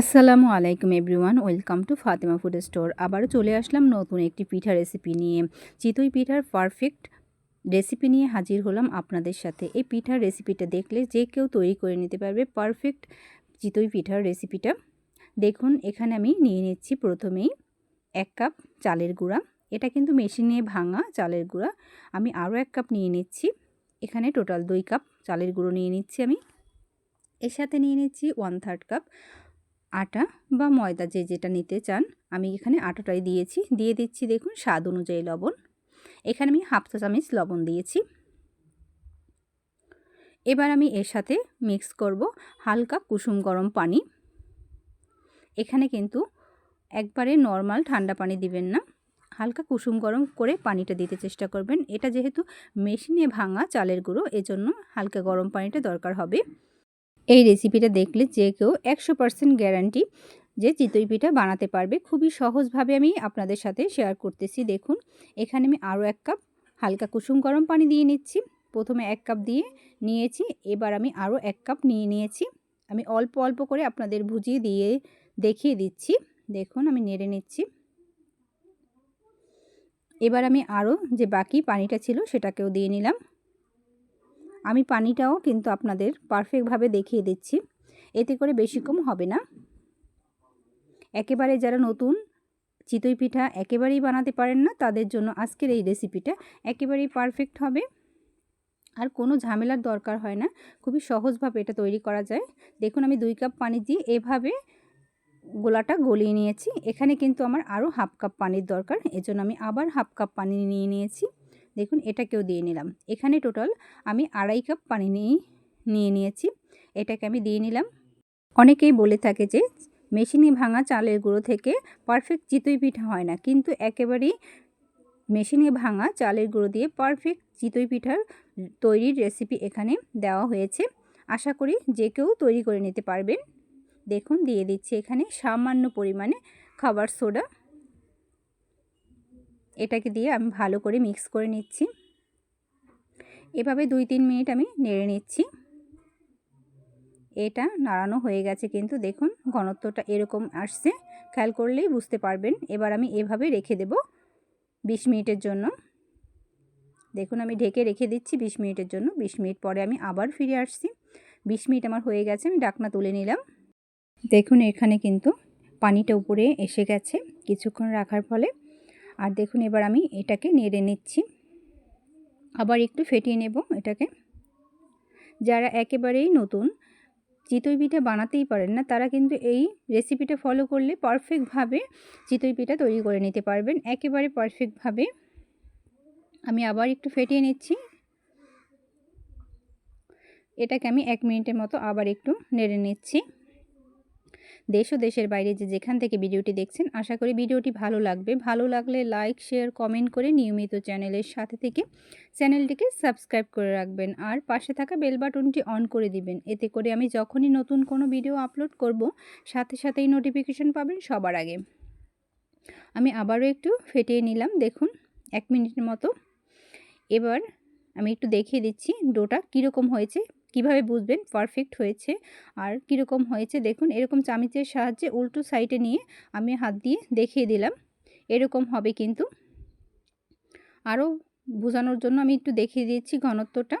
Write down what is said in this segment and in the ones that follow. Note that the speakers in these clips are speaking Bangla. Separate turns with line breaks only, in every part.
আসসালামু আলাইকুম everyone, welcome to Fatema food store. আবারও চলে আসলাম নতুন একটি পিঠা রেসিপি নিয়ে। চিতই পিঠার পারফেক্ট রেসিপি নিয়ে হাজির হলাম আপনাদের সাথে। এই পিঠার রেসিপিটা দেখলে যে কেউ তৈরি করে নিতে পারবে পারফেক্ট চিতই পিঠার রেসিপিটা। দেখুন, এখানে আমি নিয়ে নিচ্ছি প্রথমেই এক কাপ চালের গুঁড়া। এটা কিন্তু মেশিনে ভাঙা চালের গুঁড়া। আমি আরও এক কাপ নিয়ে নিচ্ছি। এখানে টোটাল দুই কাপ চালের গুঁড়ো নিয়ে নিচ্ছি আমি। এর সাথে নিয়ে নিচ্ছি ওয়ান থার্ড কাপ আটা বা ময়দা যে যেটা নিতে চান, আমি এখানে আটাটাই দিয়েছি। দিয়ে দিচ্ছি দেখুন স্বাদ অনুযায়ী লবণ। এখানে আমি হাফ চা চামচ লবণ দিয়েছি। এবার আমি এর সাথে মিক্স করব হালকা কুসুম গরম পানি। এখানে কিন্তু একবারে নর্মাল ঠান্ডা পানি দিবেন না। হালকা কুসুম গরম করে পানিটা দিতে চেষ্টা করবেন। এটা যেহেতু মেশিনে ভাঙা চালের গুঁড়ো, এজন্য হালকা গরম পানিটা দরকার হবে। এই রেসিপিটা দেখলে যে কেউ একশো পারসেন্ট গ্যারান্টি যে চিতই পিঠা বানাতে পারবে। খুবই সহজভাবে আমি আপনাদের সাথে শেয়ার করতেছি। দেখুন, এখানে আমি আরও এক কাপ হালকা কুসুম গরম পানি দিয়ে নিচ্ছি। প্রথমে এক কাপ দিয়ে নিয়েছি। এবার আমি আরও এক কাপ নিয়ে নিয়েছি। আমি অল্প অল্প করে আপনাদের ভুজিয়ে দিয়ে দেখিয়ে দিচ্ছি। দেখুন, আমি নেড়ে নিচ্ছি। এবার আমি আরও যে বাকি পানিটা ছিল সেটাকেও দিয়ে নিলাম। আমি পানিটাও কিন্তু আপনাদের পারফেক্টভাবে দেখিয়ে দিচ্ছি। এতে করে বেশি কম হবে না। একেবারে যারা নতুন চিতই পিঠা একেবারেই বানাতে পারেন না, তাদের জন্য আজকের এই রেসিপিটা একেবারেই পারফেক্ট হবে। আর কোনো ঝামেলার দরকার হয় না। খুবই সহজভাবে এটা তৈরি করা যায়। দেখুন, আমি দুই কাপ পানি দিয়ে এভাবে গোলাটা গলিয়ে নিয়েছি। এখানে কিন্তু আমার আরও হাফ কাপ পানির দরকার। এজন্য আমি আবার হাফ কাপ পানি নিয়ে নিয়েছি। দেখুন, এটাকেও দিয়ে নিলাম। এখানে টোটাল আমি আড়াই কাপ পানি নিয়ে নিয়ে নিয়েছি। এটাকে আমি দিয়ে নিলাম। অনেকেই বলে থাকে যে, মেশিনে ভাঙা চালের গুঁড়ো থেকে পারফেক্ট চিতই পিঠা হয় না। কিন্তু একেবারেই মেশিনে ভাঙা চালের গুঁড়ো দিয়ে পারফেক্ট চিতই পিঠার তৈরির রেসিপি এখানে দেওয়া হয়েছে। আশা করি যে কেউ তৈরি করে নিতে পারবেন। দেখুন, দিয়ে দিচ্ছি এখানে সামান্য পরিমাণে খাবার সোডা। এটাকে দিয়ে আমি ভালো করে মিক্স করে নিচ্ছি। এভাবে দুই তিন মিনিট আমি নেড়ে নিচ্ছি। এটা নাড়ানো হয়ে গেছে কিন্তু দেখুন ঘনত্বটা এরকম আসছে। খেয়াল করলেই বুঝতে পারবেন। এবার আমি এভাবে রেখে দেব বিশ মিনিটের জন্য। দেখুন আমি ঢেকে রেখে দিচ্ছি বিশ মিনিটের জন্য। বিশ মিনিট পরে আমি আবার ফিরে আসছি। বিশ মিনিট আমার হয়ে গেছে, আমি ডাকনা তুলে নিলাম। দেখুন এখানে কিন্তু পানিটা উপরে এসে গেছে। কিছুক্ষণ রাখার ফলে আর দেখুন এবার আমি এটাকে নেড়ে নিচ্ছি। আবার একটু ফেটিয়ে নেব এটাকে। যারা একেবারেই নতুন, চিতই পিঠা বানাতেই পারেন না, তারা কিন্তু এই রেসিপিটা ফলো করলে পারফেক্টভাবে চিতই পিঠা তৈরি করে নিতে পারবেন। একেবারে পারফেক্টভাবে আমি আবার একটু ফেটিয়ে নিচ্ছি। এটাকে আমি এক মিনিটের মতো আবার একটু নেড়ে নিচ্ছি। দেশ ও দেশের বাইরে যে যেখান থেকে ভিডিওটি দেখছেন, আশা করি ভিডিওটি ভালো লাগবে। ভালো লাগলে লাইক শেয়ার কমেন্ট করে নিয়মিত চ্যানেলের সাথে থেকে চ্যানেলটিকে সাবস্ক্রাইব করে রাখবেন। আর পাশে থাকা বেল বাটনটি অন করে দিবেন। এতে করে আমি যখনই নতুন কোনো ভিডিও আপলোড করব, সাথে সাথেই নোটিফিকেশন পাবেন সবার আগে। আমি আবারও একটু ফেটিয়ে নিলাম, দেখুন, এক মিনিটের মতো। এবার আমি একটু দেখিয়ে দিচ্ছি ডোটা কীরকম হয়েছে। কীভাবে বুঝবেন পারফেক্ট হয়েছে? আর কীরকম হয়েছে? দেখুন, এরকম চামিচের সাহায্যে উল্টো সাইডে নিয়ে আমি হাত দিয়ে দেখিয়ে দিলাম। এরকম হবে কিন্তু। আরও বোঝানোর জন্য আমি একটু দেখিয়ে দিচ্ছি ঘনত্বটা।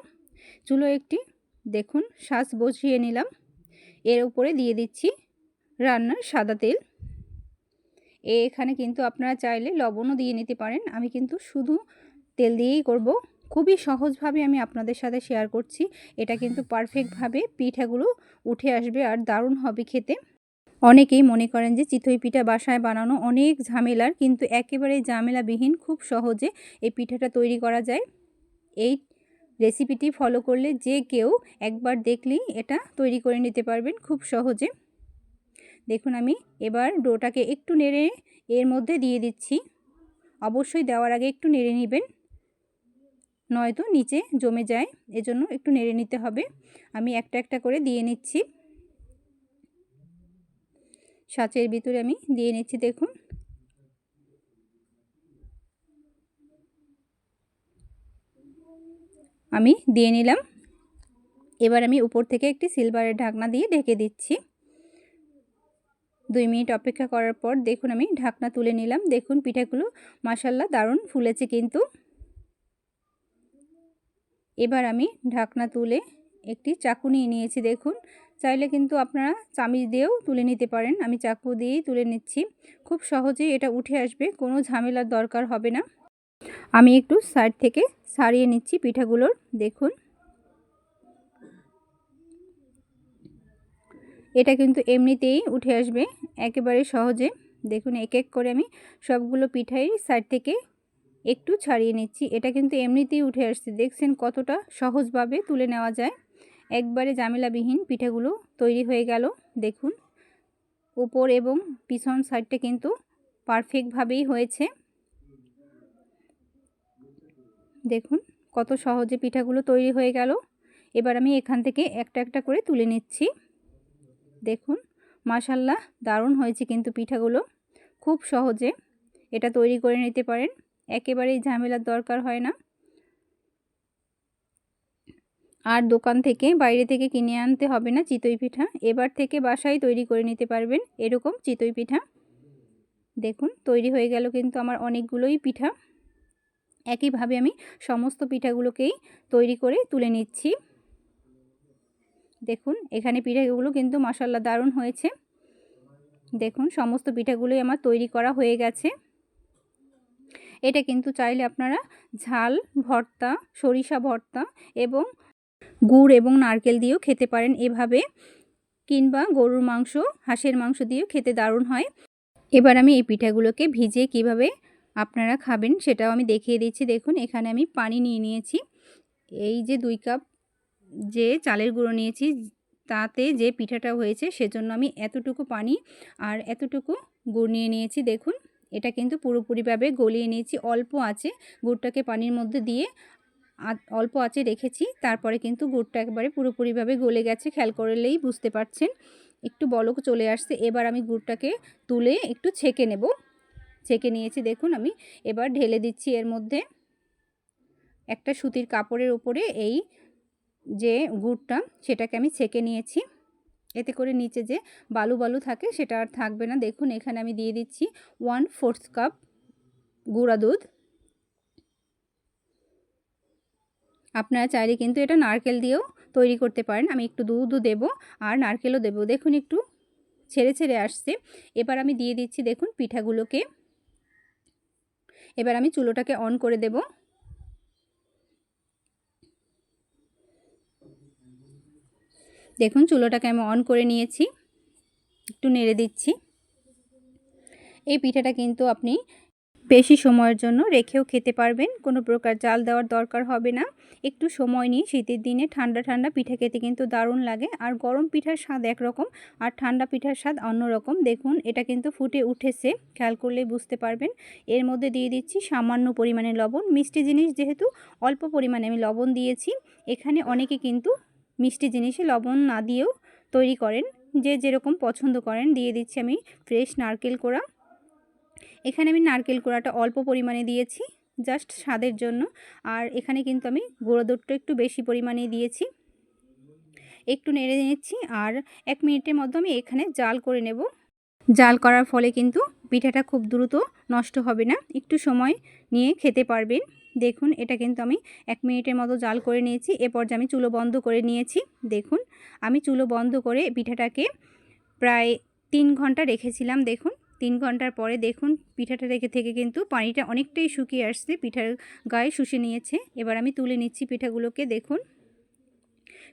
চুলো একটি, দেখুন শ্বাস বসিয়ে নিলাম। এর উপরে দিয়ে দিচ্ছি রান্নার সাদা তেল। এখানে কিন্তু আপনারা চাইলে লবণও দিয়ে নিতে পারেন। আমি কিন্তু শুধু তেল দিয়েই করব। খুবই সহজভাবে আমি আপনাদের সাথে শেয়ার করছি। এটা কিন্তু পারফেক্টভাবে পিঠাগুলো উঠে আসবে আর দারুণ হবে খেতে। অনেকেই মনে করেন যে চিতই পিঠা বাসায় বানানো অনেক ঝামেলার, কিন্তু একেবারে ঝামেলাবিহীন, খুব সহজে এই পিঠাটা তৈরি করা যায়। এই রেসিপিটি ফলো করলে যে কেউ একবার দেখলেই এটা তৈরি করে নিতে পারবেন খুব সহজে। দেখুন আমি এবার ডোটাকে একটু নেড়ে এর মধ্যে দিয়ে দিচ্ছি। অবশ্যই দেওয়ার আগে একটু নেড়ে নেবেন। নয়তো নিচে জমে যায়। এজন্য একটু নেড়ে নিতে হবে। আমি একটা একটা করে দিয়ে নিচ্ছি। সাঁচের ভিতরে আমি দিয়ে নিচ্ছি, দেখুন। আমি দিয়ে নিলাম। এবার আমি উপর থেকে একটি সিলভারের ঢাকনা দিয়ে ঢেকে দিচ্ছি। দুই মিনিট অপেক্ষা করার পর দেখুন, আমি ঢাকনা তুলে নিলাম। দেখুন, পিঠাগুলো মাসাল্লা দারুণ ফুলেছে কিন্তু। এবার আমি ঢাকনা তুলে একটি চাকু নিয়ে নিয়েছি, দেখুন। চাইলে কিন্তু আপনারা চামিচ দিয়েও তুলে নিতে পারেন। আমি চাকু দিয়েই তুলে নিচ্ছি। খুব সহজেই এটা উঠে আসবে, কোনো ঝামেলার দরকার হবে না। আমি একটু সাইড থেকে সারিয়ে নিচ্ছি পিঠাগুলোর, দেখুন। এটা কিন্তু এমনিতেই উঠে আসবে, একেবারে সহজে। দেখুন, এক এক করে আমি সবগুলো পিঠাই সাইড থেকে একটু ছাড়িয়ে নিচ্ছি। এটা কিন্তু এমনিতেই উঠে আসছে। দেখছেন কতটা সহজভাবে তুলে নেওয়া যায়। একবারে জামেলাবিহীন পিঠাগুলো তৈরি হয়ে গেল। দেখুন, উপর এবং পিছন সাইডটা কিন্তু পারফেক্টভাবেই হয়েছে। দেখুন, কত সহজে পিঠাগুলো তৈরি হয়ে গেল। এবার আমি এখান থেকে একটা একটা করে তুলে নিচ্ছি। দেখুন, মাশাল্লাহ দারুণ হয়েছে কিন্তু পিঠাগুলো। খুব সহজে এটা তৈরি করে নিতে পারেন। একেবারেই ঝামেলার দরকার হয় না। আর দোকান থেকে বাইরে থেকে কিনে আনতে হবে না চিতই পিঠা। এবার থেকে বাসায় তৈরি করে নিতে পারবেন এরকম চিতই পিঠা। দেখুন, তৈরি হয়ে গেল কিন্তু আমার অনেকগুলোই পিঠা। একইভাবে আমি সমস্ত পিঠাগুলোকেই তৈরি করে তুলে নিচ্ছি। দেখুন, এখানে পিঠাগুলো কিন্তু মশাল্লা দারুণ হয়েছে। দেখুন, সমস্ত পিঠাগুলোই আমার তৈরি করা হয়ে গেছে। এটা কিন্তু চাইলে আপনারা ঝাল, ভর্তা, সরিষা ভর্তা এবং গুড় এবং নারকেল দিয়েও খেতে পারেন। এভাবে কিংবা গরুর মাংস, হাঁসের মাংস দিয়েও খেতে দারুণ হয়। এবার আমি এই পিঠাগুলোকে ভিজে কীভাবে আপনারা খাবেন সেটাও আমি দেখিয়ে দিচ্ছি। দেখুন, এখানে আমি পানি নিয়ে নিয়েছি। এই যে দুই কাপ যে চালের গুঁড়ো নিয়েছি, তাতে যে পিঠাটা হয়েছে সেজন্য আমি এতটুকু পানি আর এতটুকু গুড় নিয়ে নিয়েছি। দেখুন এটা কিন্তু পুরোপুরিভাবে গলিয়ে নিয়েছি। অল্প আছে গুড়টাকে পানির মধ্যে দিয়ে অল্প আছে রেখেছি। তারপরে কিন্তু গুড়টা একবারে পুরোপুরিভাবে গলে গেছে। খেয়াল করলেই বুঝতে পারছেন। একটু বলক চলে আসছে। এবার আমি গুড়টাকে তুলে একটু ছেঁকে নেব। ছেঁকে নিয়েছি দেখুন আমি। এবার ঢেলে দিচ্ছি এর মধ্যে একটা সুতির কাপড়ের ওপরে এই যে গুড়টা, সেটাকে আমি ছেঁকে নিয়েছি। এতে করে নিচে যে বালু বালু থাকে সেটা আর থাকবে না। দেখুন, এখানে আমি দিয়ে দিচ্ছি ওয়ান ফোর্থ কাপ গুঁড়া দুধ। আপনারা চাইলে কিন্তু এটা নারকেল দিয়েও তৈরি করতে পারেন। আমি একটু দুধও দেব আর নারকেলও দেব। দেখুন, একটু ছেড়ে ছেড়ে আসছে। এবার আমি দিয়ে দিচ্ছি, দেখুন, পিঠাগুলোকে। এবার আমি চুলোটাকে অন করে দেব। দেখুন চুলোটাকে আমি অন করে নিয়েছি, একটু নেড়ে দিচ্ছি। এই পিঠাটা কিন্তু আপনি বেশি সময়ের জন্য রেখেও খেতে পারবেন, কোনো প্রকার জাল দেওয়ার দরকার হবে না। একটু সময় নিয়ে শীতের দিনে ঠান্ডা ঠান্ডা পিঠা খেতে কিন্তু দারুণ লাগে। আর গরম পিঠার স্বাদ একরকম, আর ঠান্ডা পিঠার স্বাদ অন্যরকম। দেখুন, এটা কিন্তু ফুটে উঠেছে, খেয়াল করলেই বুঝতে পারবেন। এর মধ্যে দিয়ে দিচ্ছি সামান্য পরিমাণে লবণ। মিষ্টি জিনিস যেহেতু অল্প পরিমাণে আমি লবণ দিয়েছি, এখানে অনেকে কিন্তু মিষ্টি জিনিসে লবণ না দিয়েও তৈরি করেন। যে যেরকম পছন্দ করেন, দিয়ে দিচ্ছি আমি ফ্রেশ নারকেল কোড়া। এখানে আমি নারকেল কোড়াটা অল্প পরিমাণে দিয়েছি, জাস্ট স্বাদের জন্য। আর এখানে কিন্তু আমি গুঁড়ো দুধটা একটু বেশি পরিমাণে দিয়েছি। একটু নেড়ে নিচ্ছি আর এক মিনিটের মধ্যে আমি এখানে জাল করে নেব। জাল করার ফলে কিন্তু পিঠাটা খুব দ্রুত নষ্ট হবে না। একটু সময় নিয়ে খেতে পারবেন। দেখুন, এটা কিন্তু আমি এক মিনিটের মতো জাল করে নিয়েছি। এরপর যে আমি চুলো বন্ধ করে নিয়েছি। দেখুন, আমি চুলো বন্ধ করে পিঠাটাকে প্রায় তিন ঘণ্টা রেখেছিলাম, দেখুন। তিন ঘণ্টার পরে দেখুন, পিঠাটা রেখে থেকে কিন্তু পানিটা অনেকটাই শুকিয়ে আসছে, পিঠার গায়ে শুষে নিয়েছে। এবার আমি তুলে নিচ্ছি পিঠাগুলোকে, দেখুন।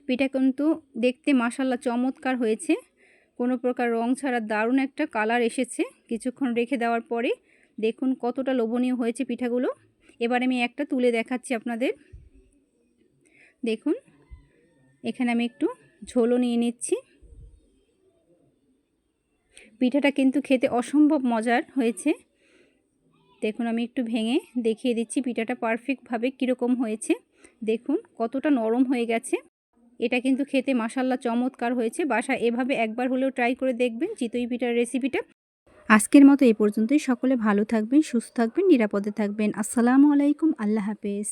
পিঠা কিন্তু দেখতে মাসাল্লা চমৎকার হয়েছে। কোনো প্রকার রং ছাড়া দারুণ একটা কালার এসেছে। কিছুক্ষণ রেখে দেওয়ার পরে দেখুন কতটা লোভনীয় হয়েছে পিঠাগুলো। এবার আমি একটা তুলে দেখাচ্ছি আপনাদের। দেখুন, এখানে আমি একটু ঝোলও নিয়ে নিচ্ছি। পিঠাটা কিন্তু খেতে অসম্ভব মজার হয়েছে। দেখুন, আমি একটু ভেঙে দেখিয়ে দিচ্ছি পিঠাটা পারফেক্টভাবে কীরকম হয়েছে। দেখুন, কতটা নরম হয়ে গেছে। এটা কিন্তু খেতে মাসাল্লা চমৎকার হয়েছে। বাসা এভাবে একবার হলেও ট্রাই করে দেখবেন চিতই পিঠার রেসিপিটা। আজকের মতো এই পর্যন্তই। সকলে ভালো থাকবেন, সুস্থ থাকবেন, নিরাপদে থাকবেন। আসসালামু আলাইকুম, আল্লাহ হাফেজ।